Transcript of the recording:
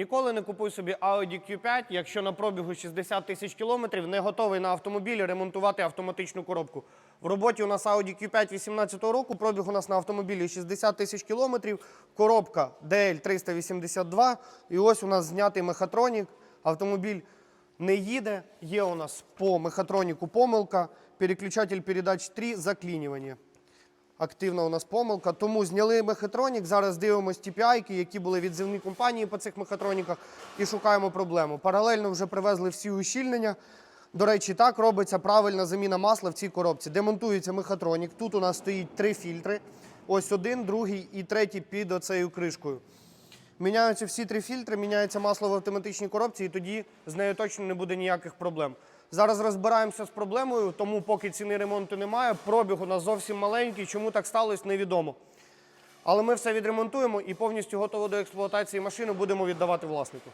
Ніколи не купуй собі Audi Q5, якщо на пробігу 60 тисяч кілометрів не готовий на автомобілі ремонтувати автоматичну коробку. В роботі у нас Audi Q5 18 року, пробіг у нас на автомобілі 60 тисяч кілометрів, коробка DL382, і ось у нас знятий мехатронік, автомобіль не їде, є у нас по мехатроніку помилка, переключатель передач 3, заклінювання активна у нас помилка. Тому зняли мехатронік. Зараз дивимося TPI, які були відзивні компанії по цих мехатроніках, і шукаємо проблему. Паралельно вже привезли всі ущільнення. До речі, так робиться правильна заміна масла в цій коробці. Демонтується мехатронік. Тут у нас стоїть три фільтри. Ось один, другий і третій під оцею кришкою. Міняються всі три фільтри, міняється масло в автоматичній коробці, і тоді з нею точно не буде ніяких проблем. Зараз розбираємося з проблемою, тому поки ціни ремонту немає, пробіг у нас зовсім маленький. Чому так сталося, невідомо. Але ми все відремонтуємо і повністю готово до експлуатації машину будемо віддавати власнику.